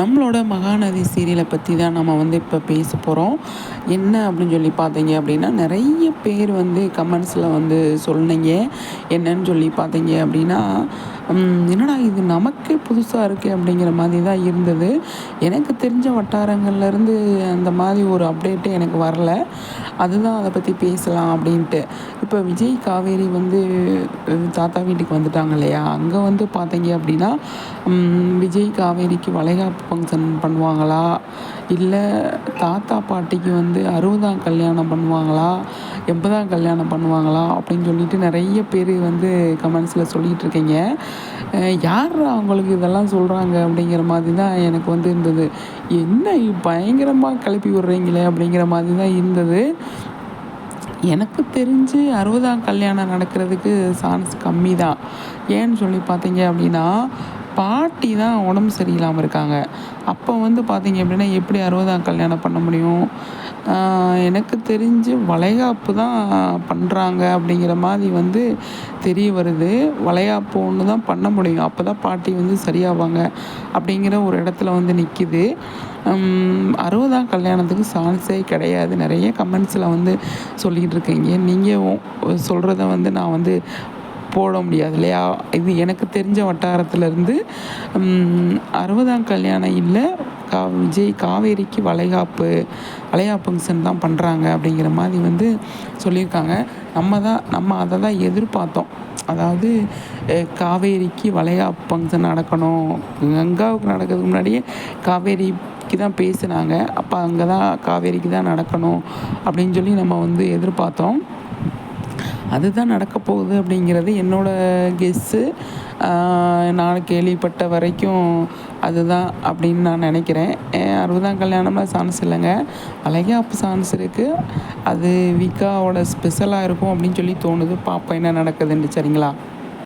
நம்மளோட மகாநதி சீரியலை பற்றி தான் நம்ம வந்து இப்போ பேச போகிறோம் என்ன அப்படின்னு சொல்லி பார்த்தீங்க அப்படின்னா நிறைய பேர் வந்து கமெண்ட்ஸில் வந்து சொன்னீங்க. என்னன்னு சொல்லி பார்த்தீங்க அப்படின்னா என்னடா இது நமக்கே புதுசாக இருக்குது அப்படிங்கிற மாதிரி தான் இருந்தது. எனக்கு தெரிஞ்ச வட்டாரங்கள்லேருந்து அந்த மாதிரி ஒரு அப்டேட்டு எனக்கு வரல. அதுதான் அதை பற்றி பேசலாம் அப்படின்ட்டு. இப்போ விஜய் காவேரி வந்து தாத்தா வீட்டுக்கு வந்துட்டாங்க இல்லையா? அங்கே வந்து பார்த்தீங்க அப்படின்னா விஜய் காவேரிக்கு வளைகாப்பு ஃபங்க்ஷன் பண்ணுவாங்களா? இல்லை தாத்தா பாட்டிக்கு வந்து அறுபதாம் கல்யாணம் பண்ணுவாங்களா? எண்பதாம் கல்யாணம் பண்ணுவாங்களா? அப்படின்னு சொல்லிட்டு நிறைய பேர் வந்து கமெண்ட்ஸில் சொல்லிகிட்டு இருக்கீங்க. யார் அவங்களுக்கு இதெல்லாம் சொல்கிறாங்க அப்படிங்கிற மாதிரி தான் எனக்கு வந்து இருந்தது. என்ன பயங்கரமாக கிளப்பி விட்றீங்களே அப்படிங்கிற மாதிரி தான் இருந்தது. எனக்கு தெரிஞ்சு அறுபதாம் கல்யாணம் நடக்கிறதுக்கு சான்ஸ் கம்மி தான் ஏன்னு சொல்லி பார்த்தீங்க அப்படின்னா பாட்டி தான் உடம்பு சரியில்லாமல் இருக்காங்க. அப்போ வந்து பார்த்திங்க அப்படின்னா எப்படி அறுபதாம் கல்யாணம் பண்ண முடியும்? எனக்கு தெரிஞ்சு வளைகாப்பு தான் பண்ணுறாங்க அப்படிங்கிற மாதிரி வந்து தெரிய வருது. வளைகாப்பு ஒன்று தான் பண்ண முடியும். அப்போ தான் பாட்டி வந்து சரியாவாங்க அப்படிங்கிற ஒரு இடத்துல வந்து நிற்கிது அறுபதாம் கல்யாணத்துக்கு சான்ஸே கிடையாது. நிறைய கமெண்ட்ஸில் வந்து சொல்லிகிட்டு இருக்கீங்க. நீங்கள் சொல்கிறத வந்து நான் வந்து போட முடியாது இல்லையா? இது எனக்கு தெரிஞ்ச வட்டாரத்திலேருந்து அறுபதாம் கல்யாணம் இல்லை கா விஜய் காவேரிக்கு வளைகாப்பு வளையா ஃபங்க்ஷன் தான் பண்ணுறாங்க அப்படிங்கிற மாதிரி வந்து சொல்லியிருக்காங்க. நம்ம தான் நம்ம அதை தான் எதிர்பார்த்தோம். அதாவது காவேரிக்கு வளையா ஃபங்க்ஷன் நடக்கணும். கங்காவுக்கு நடக்கிறதுக்கு முன்னாடியே காவேரிக்கு தான் பேசுனாங்க. அப்போ அங்கே தான் காவேரிக்கு தான் நடக்கணும் அப்படின்னு சொல்லி நம்ம வந்து எதிர்பார்த்தோம். அதுதான் நடக்க போகுது அப்படிங்கிறது என்னோடய கெஸ்ஸு நான் கேள்விப்பட்ட வரைக்கும் அதுதான் அப்படின்னு நான் நினைக்கிறேன். அறுபதாம் கல்யாணமாக சான்ஸ் இல்லைங்க. அழகாப்பு சான்ஸ் இருக்குது அது விகாவோட ஸ்பெஷலாக இருக்கும் அப்படின்னு சொல்லி தோணுது. பார்ப்போம் என்ன நடக்குதுன்னு சரிங்களா?